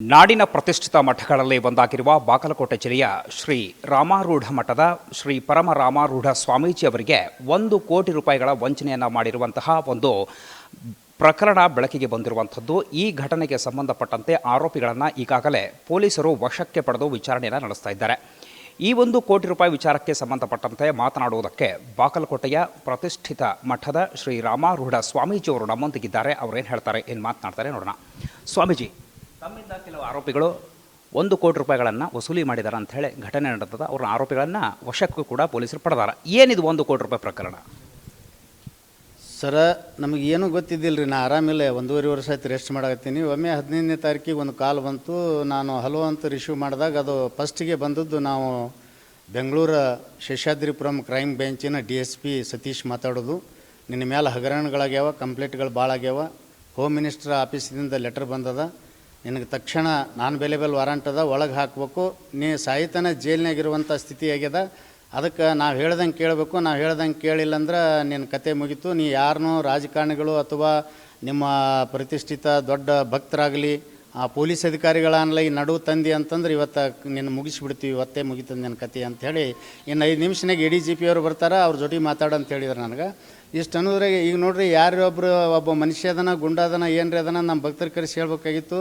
ನಾಡಿನ ಪ್ರತಿಷ್ಠಿತ ಮಠಗಳಲ್ಲಿ ಒಂದಾಗಿರುವ ಬಾಗಲಕೋಟೆ ಜಿಲ್ಲೆಯ ಶ್ರೀ ರಾಮಾರೂಢ ಮಠದ ಶ್ರೀ ಪರಮ ರಾಮಾರೂಢ ಸ್ವಾಮೀಜಿ ಅವರಿಗೆ ಒಂದು ಕೋಟಿ ರೂಪಾಯಿಗಳ ವಂಚನೆಯನ್ನು ಮಾಡಿರುವಂತಹ ಒಂದು ಪ್ರಕರಣ ಬೆಳಕಿಗೆ ಬಂದಿರುವಂಥದ್ದು. ಈ ಘಟನೆಗೆ ಸಂಬಂಧಪಟ್ಟಂತೆ ಆರೋಪಿಗಳನ್ನು ಈಗಾಗಲೇ ಪೊಲೀಸರು ವಶಕ್ಕೆ ಪಡೆದು ವಿಚಾರಣೆಯನ್ನು ನಡೆಸ್ತಾ ಇದ್ದಾರೆ. ಈ ಒಂದು ಕೋಟಿ ರೂಪಾಯಿ ವಿಚಾರಕ್ಕೆ ಸಂಬಂಧಪಟ್ಟಂತೆ ಮಾತನಾಡುವುದಕ್ಕೆ ಬಾಗಲಕೋಟೆಯ ಪ್ರತಿಷ್ಠಿತ ಮಠದ ಶ್ರೀ ರಾಮಾರೂಢ ಸ್ವಾಮೀಜಿ ಅವರು ನಮ್ಮೊಂದಿಗಿದ್ದಾರೆ. ಅವರೇನು ಹೇಳ್ತಾರೆ, ಏನು ಮಾತನಾಡ್ತಾರೆ ನೋಡೋಣ. ಸ್ವಾಮೀಜಿ ತಮ್ಮಿಂದ ಕೆಲವು ಆರೋಪಿಗಳು ಒಂದು ಕೋಟಿ ರೂಪಾಯಿಗಳನ್ನು ವಸೂಲಿ ಮಾಡಿದ್ದಾರೆ ಅಂತ ಹೇಳಿ ಘಟನೆ ನಡೆದದ. ಅವ್ರ ಆರೋಪಿಗಳನ್ನು ವಶಕ್ಕೂ ಕೂಡ ಪೊಲೀಸರು ಪಡೆದಾರ. ಏನಿದು ಒಂದು ಕೋಟಿ ರೂಪಾಯಿ ಪ್ರಕರಣ? ಸರ ನಮಗೇನು ಗೊತ್ತಿದ್ದಿಲ್ಲ ರೀ ನಾ ಆರಾಮಿಲ್ಲ. ಒಂದೂವರೆ ವರ್ಷ ಆಯ್ತು ರೆಸ್ಟ್ ಮಾಡಾಕತ್ತೀನಿ. ಒಮ್ಮೆ ಹದಿನೈದನೇ ತಾರೀಕಿಗೆ ಒಂದು ಕಾಲ್ ಬಂತು. ನಾನು ಹಲೋ ಅಂತ ರಿಶೀವ್ ಮಾಡಿದಾಗ ಅದು ಫಸ್ಟಿಗೆ ಬಂದದ್ದು ನಾವು ಬೆಂಗಳೂರು ಶೇಷಾದ್ರಿಪುರಂ ಕ್ರೈಮ್ ಬೆಂಚಿನ ಡಿ ಎಸ್ ಪಿ ಸತೀಶ್ ಮಾತಾಡೋದು. ನಿನ್ನ ಮೇಲೆ ಹಗರಣಗಳಾಗ್ಯಾವ, ಕಂಪ್ಲೇಂಟ್ಗಳು ಭಾಳ ಆಗ್ಯಾವ ಹೋಮ್ ಮಿನಿಸ್ಟರ್ ಆಫೀಸಿಂದ ಲೆಟರ್ ಬಂದದ. ನಿನಗೆ ತಕ್ಷಣ ನಾನು ಬೆಲೆಬಲ್ ವಾರಂಟ್ ಅದ, ಒಳಗೆ ಹಾಕಬೇಕು. ನೀ ಸಾಯಿತನ ಜೈಲಿನಾಗಿರುವಂಥ ಸ್ಥಿತಿ ಆಗ್ಯದ. ಅದಕ್ಕೆ ನಾವು ಹೇಳ್ದಂಗೆ ಕೇಳಬೇಕು. ನಾವು ಹೇಳ್ದಂಗೆ ಕೇಳಿಲ್ಲ ಅಂದ್ರೆ ನಿನ್ನ ಕತೆ ಮುಗೀತು. ನೀ ಯಾರನ್ನೂ ರಾಜಕಾರಣಿಗಳು ಅಥವಾ ನಿಮ್ಮ ಪ್ರತಿಷ್ಠಿತ ದೊಡ್ಡ ಭಕ್ತರಾಗಲಿ ಆ ಪೊಲೀಸ್ ಅಧಿಕಾರಿಗಳನ್ನ ಈ ನಡು ತಂದಿ ಅಂತಂದ್ರೆ ಇವತ್ತು ನಿನ್ನ ಮುಗಿಸ್ಬಿಡ್ತೀವಿ, ಇವತ್ತೇ ಮುಗಿತಂದು ನನ್ನ ಕತೆ ಅಂತ ಹೇಳಿ ಇನ್ನು ಐದು ನಿಮಿಷನಾಗ ಎ ಡಿ ಜಿ ಪಿ ಅವರು ಬರ್ತಾರೆ, ಅವ್ರ ಜೊತೆ ಮಾತಾಡು ಅಂತ ಹೇಳಿದ್ರು ನನಗೆ. ಇಷ್ಟು ಅನ್ನೋದ್ರಾಗ ಈಗ ನೋಡ್ರಿ ಯಾರೊಬ್ಬರು ಒಬ್ಬ ಮನುಷ್ಯ ಅದನ, ಗುಂಡ ಅದನ, ಏನ್ರಿ ಅದನ ನಮ್ಮ ಭಕ್ತರ ಕರೆಸಿ ಹೇಳ್ಬೇಕಾಗಿತ್ತು.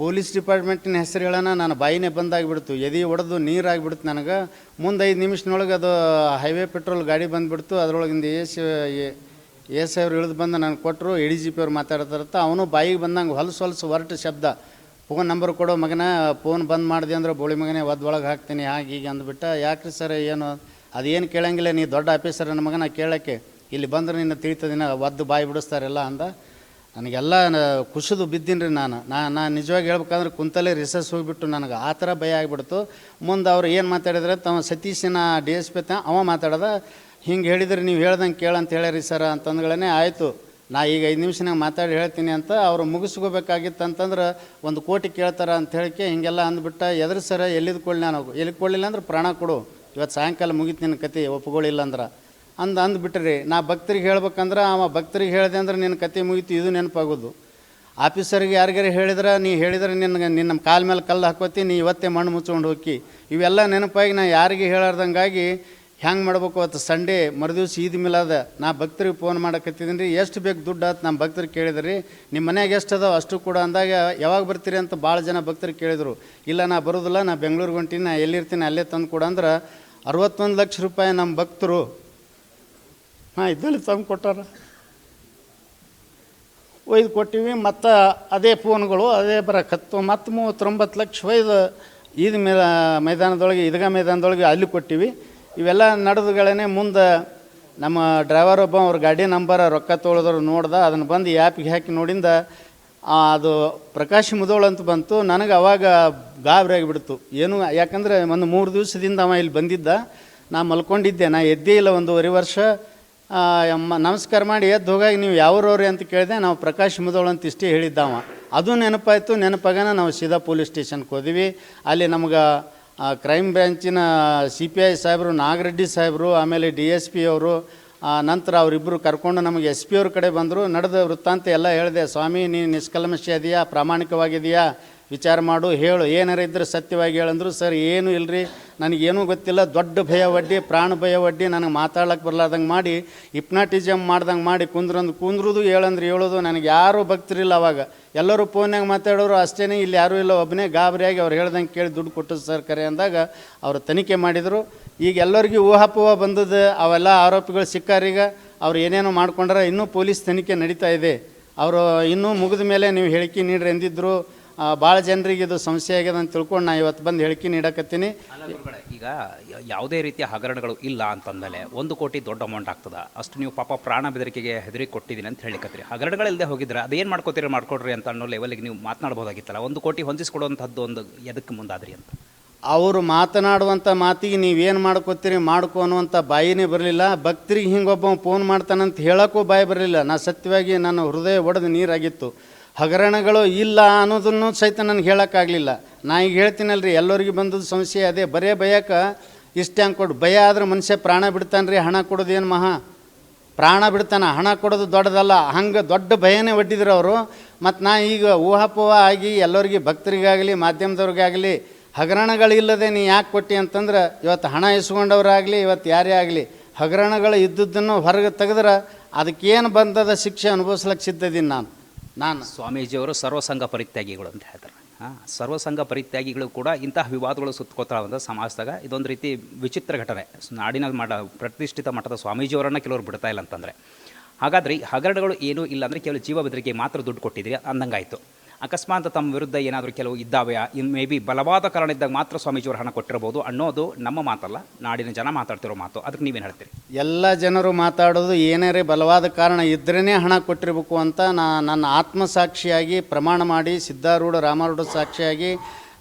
ಪೊಲೀಸ್ ಡಿಪಾರ್ಟ್ಮೆಂಟಿನ ಹೆಸರು ನಾನು ಬಾಯಿನೇ ಬಂದಾಗಿಬಿಡ್ತು, ಎದೆ ಒಡೆದು ನೀರಾಗಿಬಿಡ್ತು ನನಗೆ. ಮುಂದೆ ಐದು ನಿಮಿಷನೊಳಗೆ ಅದು ಹೈವೇ ಪೆಟ್ರೋಲ್ ಗಾಡಿ ಬಂದುಬಿಡ್ತು, ಅದರೊಳಗಿಂದ ಎ ಸಿ ಎ ಐ ಅವ್ರು ಇಳಿದು ಬಂದು ನನಗೆ ಕೊಟ್ಟರು ಎ ಡಿ ಜಿ ಪಿ ಅವ್ರು ಮಾತಾಡ್ತಾರತ್ತ, ಅವನು ಬಾಯಿಗೆ ಬಂದಂಗೆ ಹೊಲಸು ಹೊಲಸು ಹೊರಟು ಶಬ್ದ. ಫೋನ್ ನಂಬರ್ ಕೊಡೋ ಮಗನ, ಫೋನ್ ಬಂದ್ ಮಾಡಿದೆ ಅಂದ್ರೆ, ಬೋಳಿ ಮಗನೇ ಒದ್ದೊಳಗೆ ಹಾಕ್ತೀನಿ, ಹಾಗೆ ಹೀಗೆ ಅಂದ್ಬಿಟ್ಟ, ಯಾಕ್ರಿ ಸರ್, ಏನು? ಅದೇನು ಕೇಳಂಗಿಲ್ಲ, ನೀ ದೊಡ್ಡ ಆಫೀಸರ್ ನನ್ನ ಮಗನ ಕೇಳೋಕ್ಕೆ. ಇಲ್ಲಿ ಬಂದ್ರೆ ನಿನ್ನ ತಿಳಿತದಿನ ಒದ್ದು ಬಾಯಿ ಬಿಡಿಸ್ತಾರೆಲ್ಲ ಅಂದ. ನನಗೆಲ್ಲ ಕುಸಿದು ಬಿದ್ದೀನಿ ರೀ ನಾನು. ನಾ ನಾನು ನಿಜವಾಗಿ ಹೇಳ್ಬೇಕಂದ್ರೆ ಕುಂತಲ್ಲೇ ರಿಸರ್ಸ್ ಹೋಗಿಬಿಟ್ಟು ನನಗೆ ಆ ಥರ ಭಯ ಆಗಿಬಿಡ್ತು. ಮುಂದೆ ಅವ್ರು ಏನು ಮಾತಾಡಿದ್ರೆ, ತಮ್ಮ ಸತೀಶನ ಡಿ ಎಸ್ ಪಿ ಅವ ಮಾತಾಡದ. ಹಿಂಗೆ ಹೇಳಿದ್ರೆ ನೀವು ಹೇಳ್ದಂಗೆ ಕೇಳಂತ ಹೇಳ್ಯಾರಿ ಸರ್ ಅಂತಂದ್ಗಳೇ ಆಯಿತು, ನಾ ಈಗ ಐದು ನಿಮಿಷನಾಗ ಮಾತಾಡಿ ಹೇಳ್ತೀನಿ ಅಂತ ಅವರು ಮುಗಿಸ್ಕೋಬೇಕಾಗಿತ್ತು ಅಂತಂದ್ರೆ ಒಂದು ಕೋಟಿ ಕೇಳ್ತಾರ ಅಂತ ಹೇಳಿಕೆ ಹಿಂಗೆಲ್ಲ ಅಂದ್ಬಿಟ್ಟ, ಎದ್ರ ಸರ, ಎಲ್ಲಿದ್ ಕೊಡ್ಲಿ ನಾನು ಎಲ್ಲಿ ಕೊಡಲಿಲ್ಲ ಅಂದ್ರೆ ಪ್ರಾಣ ಕೊಡು ಇವತ್ತು ಸಾಯಂಕಾಲ ಮುಗೀತು ನಿನ್ನ ಕತೆ ಒಪ್ಕೊಳ್ಳಿಲ್ಲ ಅಂದ್ರೆ. ಅಂದು, ಅಂದ್ಬಿಟ್ರಿ, ನಾ ಭಕ್ತರಿಗೆ ಹೇಳ್ಬೇಕಂದ್ರೆ ಅವ ಭಕ್ತರಿಗೆ ಹೇಳಿದೆ ಅಂದ್ರೆ ನಿನ್ನ ಕತೆ ಮುಗೀತು, ಇದು ನೆನಪಾಗೋದು. ಆಫೀಸರ್ಗೆ ಯಾರಿಗಾರು ಹೇಳಿದ್ರೆ, ನೀ ಹೇಳಿದ್ರೆ ನಿನ್ಗೆ, ನಿನ್ನ ಕಾಲ ಮೇಲೆ ಕಲ್ಲು ಹಾಕೋತಿ, ನೀ ಇವತ್ತೇ ಮಣ್ಣು ಮುಚ್ಕೊಂಡು ಹೋಗಿ ಇವೆಲ್ಲ ನೆನಪಾಗಿ ನಾ ಯಾರಿಗೆ ಹೇಳಾರ್ದಂಗಾಗಿ ಹೆಂಗೆ ಮಾಡ್ಬೇಕು ಅವತ್ತು ಸಂಡೇ, ಮರುದಿವ್ಸ ಈದ್ ಮಿಲಾದ, ನಾ ಭಕ್ತರಿಗೆ ಫೋನ್ ಮಾಡಕತ್ತಿದ್ದೀನಿ ರೀ ಎಷ್ಟು ಬೇಕು ದುಡ್ಡು ಆತು ನಮ್ಮ ಭಕ್ತರು ಕೇಳಿದ್ರಿ. ನಿಮ್ಮ ಮನೆಯಾಗ ಎಷ್ಟು ಅದಾವ ಅಷ್ಟು ಕೂಡ ಅಂದಾಗ ಯಾವಾಗ ಬರ್ತೀರಿ ಅಂತ ಭಾಳ ಜನ ಭಕ್ತರು ಕೇಳಿದರು. ಇಲ್ಲ, ನಾ ಬರೋದಿಲ್ಲ, ನಾ ಬೆಂಗಳೂರಿಗೆ ಹೊಂಟೀನಿ, ನಾ ಎಲ್ಲಿರ್ತೀನಿ, ಅಲ್ಲೇ ತಂದು ಕೊಡು ಅಂದ್ರೆ ಅರವತ್ತೊಂದು ಲಕ್ಷ ರೂಪಾಯಿ ನಮ್ಮ ಭಕ್ತರು ಹಾಂ ಇದ್ದಲ್ಲಿ ತಂದು ಕೊಟ್ಟಾರ. ಒಯ್ದು ಕೊಟ್ಟಿವಿ, ಮತ್ತು ಅದೇ ಫೋನ್ಗಳು, ಅದೇ ಬರಕತ್ತು ಮತ್ತು ಮೂವತ್ತೊಂಬತ್ತು ಲಕ್ಷ ಒಯ್ದು ಈದ್ ಮೈದಾನದೊಳಗೆ, ಈದ್ಗಾ ಮೈದಾನದೊಳಗೆ ಅಲ್ಲಿ ಕೊಟ್ಟಿವಿ. ಇವೆಲ್ಲ ನಡೆದುಗಳೇ ಮುಂದೆ ನಮ್ಮ ಡ್ರೈವರ್ ಒಬ್ಬ ಅವ್ರ ಗಾಡಿ ನಂಬರ್ ರೊಕ್ಕ ತೊಳೆದ್ರು ನೋಡ್ದೆ, ಅದನ್ನು ಬಂದು ಆ್ಯಪಿಗೆ ಹಾಕಿ ನೋಡಿಂದ ಅದು ಪ್ರಕಾಶ್ ಮುದೋಳ್ ಅಂತ ಬಂತು. ನನಗೆ ಅವಾಗ ಗಾಬರಿ ಆಗಿಬಿಡ್ತು. ಏನು, ಯಾಕಂದರೆ ಒಂದು ಮೂರು ದಿವಸದಿಂದ ಅವ ಇಲ್ಲಿ ಬಂದಿದ್ದ. ನಾ ಮಲ್ಕೊಂಡಿದ್ದೆ, ನಾ ಎದ್ದೇ ಇಲ್ಲ ಒಂದೂವರೆ ವರ್ಷ. ನಮಸ್ಕಾರ ಮಾಡಿ ಎದ್ದು ಹೋಗಾಗಿ ನೀವು ಯಾವ್ರವ್ರಿ ಅಂತ ಕೇಳಿದೆ, ನಾವು ಪ್ರಕಾಶ್ ಮುದೋಳ್ ಅಂತ ಇಷ್ಟೇ ಹೇಳಿದ್ದವ ಅದು ನೆನಪಾಯಿತು, ನೆನಪಾಗನ ನಾವು ಸೀದಾ ಪೊಲೀಸ್ ಸ್ಟೇಷನ್ಗೆ ಹೋದ್ವಿ. ಅಲ್ಲಿ ನಮ್ಗೆ ಆ, ಕ್ರೈಮ್ ಬ್ರಾಂಚಿನ ಸಿ ಪಿ ಐ ಸಾಹೇಬರು ನಾಗರೆಡ್ಡಿ ಸಾಹೇಬರು ಆಮೇಲೆ ಡಿ ಎಸ್ ಪಿ ಅವರು ಆ, ನಂತರ ಅವರಿಬ್ಬರು ಕರ್ಕೊಂಡು ನಮಗೆ ಎಸ್ ಪಿ ಅವ್ರ ಕಡೆ ಬಂದರು. ನಡೆದ ವೃತ್ತಾಂತ ಎಲ್ಲ ಹೇಳಿದೆ ಸ್ವಾಮಿ ನೀನು ನಿಷ್ಕಲ್ಮಶ ಇದೆಯಾ ಪ್ರಾಮಾಣಿಕವಾಗಿದೆಯಾ ವಿಚಾರ ಮಾಡು ಹೇಳು ಏನಾರ ಇದ್ದರೆ ಸತ್ಯವಾಗಿ ಹೇಳಂದ್ರು ಸರ್ ಏನು ಇಲ್ರಿ? ನನಗೇನೂ ಗೊತ್ತಿಲ್ಲ, ದೊಡ್ಡ ಭಯ ಒಡ್ಡಿ, ಪ್ರಾಣ ಭಯ ಒಡ್ಡಿ ನನಗೆ ಮಾತಾಡ್ಲಕ್ಕೆ ಬರ್ಲಾರ್ದಂಗೆ ಮಾಡಿ, ಹಿಪ್ನಾಟಿಸಮ್ ಮಾಡ್ದಂಗೆ ಮಾಡಿ ಕುಂದ್ರಂದು ಕುಂದ್ರುದು ಹೇಳಂದ್ರೆ ಹೇಳೋದು ನನಗೆ ಯಾರೂ ಭಕ್ತರಿಲ್ಲ ಅವಾಗ. ಎಲ್ಲರೂ ಫೋನ್ಯಾಗ ಮಾತಾಡೋರು ಅಷ್ಟೇ ಇಲ್ಲಿ ಯಾರೂ ಇಲ್ಲ, ಒಬ್ಬನೇ ಗಾಬರಿಯಾಗಿ ಅವ್ರು ಹೇಳ್ದಂಗೆ ಕೇಳಿ ದುಡ್ಡು ಕೊಟ್ಟು ಸರ್ ಕರೆ ಅಂದಾಗ ಅವರು ತನಿಖೆ ಮಾಡಿದರು. ಈಗ ಎಲ್ಲರಿಗೂ ಊಹಾಪೋಹ ಬಂದದ್ದು, ಅವೆಲ್ಲ ಆರೋಪಿಗಳು ಸಿಕ್ಕಾರೀಗ ಅವ್ರು ಏನೇನೋ ಮಾಡ್ಕೊಂಡ್ರೆ ಇನ್ನೂ ಪೊಲೀಸ್ ತನಿಖೆ ನಡೀತಾ ಇದೆ. ಅವರು ಇನ್ನೂ ಮುಗಿದ ಮೇಲೆ ನೀವು ಹೇಳಿಕೆ ನೀಡ್ರಿ ಎಂದಿದ್ರು ಭಾಳ ಜನರಿಗೆ ಇದು ಸಮಸ್ಯೆ ಆಗ್ಯದ ಅಂತ ತಿಳ್ಕೊಂಡು ನಾ ಇವತ್ತು ಬಂದು ಹೇಳಿಕೆ ನೀಡಕತ್ತೀನಿ. ಈಗ ಯಾವುದೇ ರೀತಿಯ ಹಗರಣಗಳು ಇಲ್ಲ ಅಂತಂದಮೇಲೆ ಒಂದು ಕೋಟಿ ದೊಡ್ಡ ಅಮೌಂಟ್ ಆಗ್ತದ. ಅಷ್ಟು ನೀವು ಪಾಪ ಪ್ರಾಣ ಬೆದರಿಕೆಗೆ ಹೆದರಿ ಕೊಟ್ಟಿದ್ದೀನಿ ಅಂತ ಹೇಳಿಕತ್ತೀರಿ ಹಗರಣಗಳಿಲ್ಲದೆ ಹೋಗಿದ್ರೆ ಅದೇನು ಮಾಡ್ಕೋತೀರಿ ಮಾಡ್ಕೊಡ್ರಿ ಅಂತ ಅನ್ನೋ ಲೆವೆಲ್ಗೆ ನೀವು ಮಾತನಾಡ್ಬೋದಾಗಿತ್ತಲ್ಲ ಒಂದು ಕೋಟಿ ಹೊಂದಿಸ್ಕೊಡುವಂಥದ್ದು ಒಂದು ಎದಕ್ಕೆ ಮುಂದಾದ್ರಿ ಅಂತ? ಅವರು ಮಾತನಾಡುವಂಥ ಮಾತಿಗೆ ನೀವೇನು ಮಾಡ್ಕೋತೀರಿ ಮಾಡ್ಕೊ ಅನ್ನುವಂಥ ಬಾಯಿನೇ ಬರಲಿಲ್ಲ. ಭಕ್ತರಿಗೆ ಹಿಂಗೊಬ್ಬ ಫೋನ್ ಮಾಡ್ತಾನಂತ ಹೇಳೋಕ್ಕೂ ಬಾಯಿ ಬರಲಿಲ್ಲ. ನಾ ಸತ್ಯವಾಗಿ ನನ್ನ ಹೃದಯ ಒಡೆದು ನೀರಾಗಿತ್ತು. ಹಗರಣಗಳು ಇಲ್ಲ ಅನ್ನೋದನ್ನು ಸಹಿತ ನನಗೆ ಹೇಳೋಕ್ಕಾಗಲಿಲ್ಲ. ನಾ ಈಗ ಹೇಳ್ತೀನಲ್ರಿ, ಎಲ್ಲರಿಗೂ ಬಂದದ್ದು ಸಮಸ್ಯೆ ಅದೇ. ಬರೇ ಭಯಕ್ಕೆ ಇಷ್ಟೇ ಹಂಗೆ ಕೊಡು. ಭಯ ಆದ್ರೆ ಮನುಷ್ಯ ಪ್ರಾಣ ಬಿಡ್ತಾನೆ ರೀ ಹಣ ಕೊಡೋದೇನು ಮಹಾ? ಪ್ರಾಣ ಬಿಡ್ತಾನೆ, ಹಣ ಕೊಡೋದು ದೊಡ್ಡದಲ್ಲ. ಹಂಗೆ ದೊಡ್ಡ ಭಯನೇ ಒಡ್ಡಿದ್ರು ಅವರು. ಮತ್ತು ನಾ ಈಗ ಊಹಾಪೋಹ ಆಗಿ ಎಲ್ಲರಿಗೆ ಭಕ್ತರಿಗಾಗಲಿ, ಮಾಧ್ಯಮದವ್ರಿಗಾಗಲಿ, ಹಗರಣಗಳಿಲ್ಲದೆ ನೀ ಯಾಕೆ ಕೊಟ್ಟಿ ಅಂತಂದ್ರೆ, ಇವತ್ತು ಹಣ ಇಸ್ಕೊಂಡವರಾಗಲಿ ಇವತ್ತು ಯಾರೇ ಆಗಲಿ, ಹಗರಣಗಳು ಇದ್ದದ್ದನ್ನು ಹೊರಗೆ ತೆಗೆದ್ರೆ ಅದಕ್ಕೇನು ಬಂದದ ಶಿಕ್ಷೆ ಅನುಭವಿಸ್ಲಿಕ್ಕೆ ಸಿದ್ಧದೀನಿ ನಾನು. ನಾನು. ಸ್ವಾಮೀಜಿಯವರು ಸರ್ವಸಂಘ ಪರಿತ್ಯಾಗಿಗಳು ಅಂತ ಹೇಳ್ತಾರೆ. ಹಾಂ, ಸರ್ವಸಂಘ ಪರಿತ್ಯಾಗಿಗಳು ಕೂಡ ಇಂತಹ ವಿವಾದಗಳು ಸುತ್ತಕೋತಾವಂಥ ಸಮಾಜದಾಗ ಇದೊಂದು ರೀತಿ ವಿಚಿತ್ರ ಘಟನೆ. ನಾಡಿನ ಮಠ, ಪ್ರತಿಷ್ಠಿತ ಮಠದ ಸ್ವಾಮೀಜಿಯವರನ್ನು ಕೆಲವರು ಬಿಡ್ತಾ ಇಲ್ಲ ಅಂತಂದರೆ. ಹಾಗಾದ್ರೆ ಹಗರಣಗಳು ಏನೂ ಇಲ್ಲ ಅಂದರೆ ಕೇವಲ ಜೀವ ಬೆದರಿಕೆ ಮಾತ್ರ ದುಡ್ಡು ಕೊಟ್ಟಿದ್ದೀರಿ ಅಂದಂಗಾಯಿತು. ಅಕಸ್ಮಾತ್ ತಮ್ಮ ವಿರುದ್ಧ ಏನಾದರೂ ಕೆಲವು ಇದ್ದಾವೆ ಇನ್ ಮೇ ಬಿ ಬಲವಾದ ಕಾರಣ ಇದ್ದಾಗ ಮಾತ್ರ ಸ್ವಾಮೀಜಿಯವರು ಹಣ ಕೊಟ್ಟಿರ್ಬೋದು ಅನ್ನೋದು ನಮ್ಮ ಮಾತಲ್ಲ, ನಾಡಿನ ಜನ ಮಾತಾಡ್ತಿರೋ ಮಾತು. ಅದಕ್ಕೆ ನೀವೇನು ಹೇಳ್ತೀರಿ? ಎಲ್ಲ ಜನರು ಮಾತಾಡೋದು ಏನೇ ಬಲವಾದ ಕಾರಣ ಇದ್ರೇ ಹಣ ಕೊಟ್ಟಿರಬೇಕು ಅಂತ ನಾ, ನನ್ನ ಆತ್ಮಸಾಕ್ಷಿಯಾಗಿ ಪ್ರಮಾಣ ಮಾಡಿ ಸಿದ್ಧಾರೂಢ, ರಾಮಾರೂಢ ಸಾಕ್ಷಿಯಾಗಿ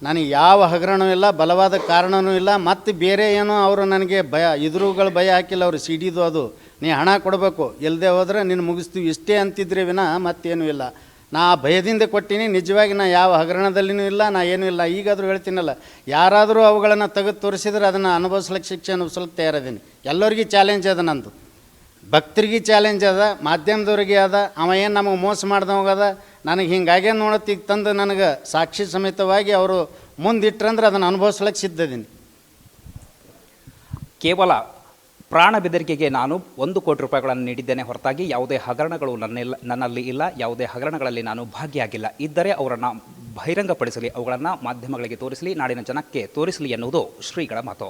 ನನಗೆ ಯಾವ ಹಗರಣವೂ ಇಲ್ಲ, ಬಲವಾದ ಕಾರಣವೂ ಇಲ್ಲ, ಮತ್ತು ಬೇರೆ ಏನೋ ಅವರು ನನಗೆ ಭಯ, ಇದ್ರುಗಳು ಭಯ ಹಾಕಿಲ್ಲ, ಅವರು ಸಿಡಿದು ಅದು, ನೀ ಹಣ ಕೊಡಬೇಕು ಇಲ್ಲದೆ ಹೋದರೆ ನೀನು ಮುಗಿಸ್ತೀವಿ, ಇಷ್ಟೇ ಅಂತಿದ್ರೆ ವಿನ ಮತ್ತೇನೂ ಇಲ್ಲ. ನಾ ಭಯದಿಂದ ಕೊಟ್ಟೀನಿ, ನಿಜವಾಗಿ ನಾ ಯಾವ ಹಗರಣದಲ್ಲಿನೂ ಇಲ್ಲ, ನಾ ಏನೂ ಇಲ್ಲ. ಈಗಾದರೂ ಹೇಳ್ತೀನಲ್ಲ, ಯಾರಾದರೂ ಅವುಗಳನ್ನು ತೆಗೆದು ತೋರಿಸಿದ್ರೆ ಅದನ್ನು ಅನುಭವಿಸ್ಲಿಕ್ಕೆ ಶಿಕ್ಷೆ ಅನುಭವಿಸ್ಲಿಕ್ಕೆ ತಯಾರಿದ್ದೀನಿ. ಎಲ್ಲರಿಗೂ ಚಾಲೆಂಜ್ ಅದ ನಂದು. ಭಕ್ತರಿಗೆ ಚಾಲೆಂಜ್ ಅದ, ಮಾಧ್ಯಮದವ್ರಿಗೆ ಅದ, ಅವ ಏನು ನಮಗೆ ಮೋಸ ಮಾಡ್ದವಾಗದ ನನಗೆ ಹಿಂಗಾಗೆ ನೋಡತ್ತೀಗ ತಂದು ನನಗೆ ಸಾಕ್ಷಿ ಸಮೇತವಾಗಿ ಅವರು ಮುಂದಿಟ್ರಂದ್ರೆ ಅದನ್ನು ಅನುಭವಿಸ್ಲಿಕ್ಕೆ ಸಿದ್ಧದೀನಿ. ಕೇವಲ ಪ್ರಾಣ ಬೆದರಿಕೆಗೆ ನಾನು ಒಂದು ಕೋಟಿ ರೂಪಾಯಿಗಳನ್ನು ನೀಡಿದ್ದೇನೆ. ಹೊರತಾಗಿ ಯಾವುದೇ ಹಗರಣಗಳು ನನ್ನಿಲ್ಲ, ನನ್ನಲ್ಲಿ ಇಲ್ಲ, ಯಾವುದೇ ಹಗರಣಗಳಲ್ಲಿ ನಾನು ಭಾಗಿಯಾಗಿಲ್ಲ. ಇದ್ದರೆ ಅವರನ್ನು ಬಹಿರಂಗಪಡಿಸಲಿ, ಅವುಗಳನ್ನು ಮಾಧ್ಯಮಗಳಿಗೆ ತೋರಿಸಲಿ, ನಾಡಿನ ಜನಕ್ಕೆ ತೋರಿಸಲಿ ಎನ್ನುವುದು ಶ್ರೀಗಳ ಮಾತು.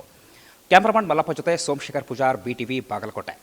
ಕ್ಯಾಮ್ರಾಮನ್ ಮಲ್ಲಪ್ಪ ಜೊತೆ Somashekhar Pujar, B T V, Bagalkote.